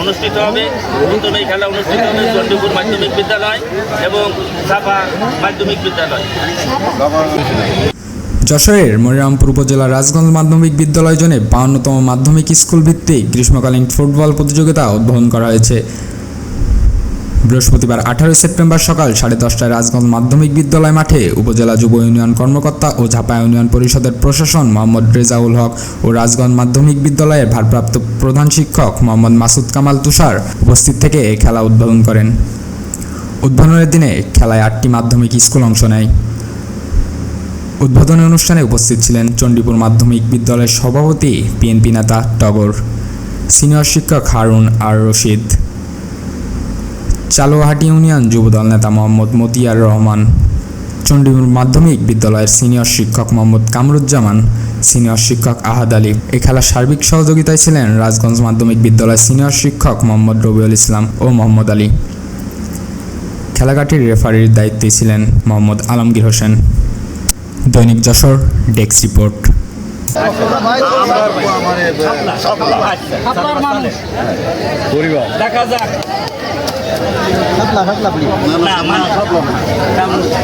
অনুষ্ঠিত হবে। প্রথমে খেলা অনুষ্ঠিত হবে চণ্ডীপুর মাধ্যমিক বিদ্যালয় এবং সাফা মাধ্যমিক বিদ্যালয়। যশোরের মনিরামপুর উপজেলার রাজগঞ্জ মাধ্যমিক বিদ্যালয় জোনে বাউন্নতম মাধ্যমিক স্কুল ভিত্তিক গ্রীষ্মকালীন ফুটবল প্রতিযোগিতা উদ্বোধন করা হয়েছে। বৃহস্পতিবার আঠারোই সেপ্টেম্বর সকাল সাড়ে দশটায় রাজগঞ্জ মাধ্যমিক বিদ্যালয় মাঠে উপজেলা যুব ইউনিয়ন কর্মকর্তা ও ঝাপা ইউনিয়ন পরিষদের প্রশাসন মোহাম্মদ রেজাউল হক ও রাজগঞ্জ মাধ্যমিক বিদ্যালয়ের ভারপ্রাপ্ত প্রধান শিক্ষক মোহাম্মদ মাসুদ কামাল তুষার উপস্থিত থেকে এই খেলা উদ্বোধন করেন। উদ্বোধনের দিনে খেলায় আটটি মাধ্যমিক স্কুল অংশ নেয়। উদ্বোধনী অনুষ্ঠানে উপস্থিত ছিলেন চণ্ডীপুর মাধ্যমিক বিদ্যালয়ের সভাপতি পিএনপি নেতা টগর, সিনিয়র শিক্ষক হারুন আর রশিদ। চালুয়াহাটি ইউনিয়ন যুবদল নেতা মোহাম্মদ মতিয়ার রহমান চণ্ডীপুর মাধ্যমিক বিদ্যালয়ের সিনিয়র শিক্ষক মোহাম্মদ কামরুজ্জামান সিনিয়র শিক্ষক আহাদ আলী। এ খেলার সার্বিক সহযোগিতায় ছিলেন রাজগঞ্জ মাধ্যমিক বিদ্যালয়ের সিনিয়র শিক্ষক মোহাম্মদ রবিউল ইসলাম ও মোহাম্মদ আলী। খেলাঘাটির রেফারির দায়িত্বে ছিলেন মোহাম্মদ আলমগীর হোসেন। দৈনিক যশোর ডেক্স রিপোর্ট। দেখা যাক। ครับหลับครับหลับเราหลีบ Lama, lama.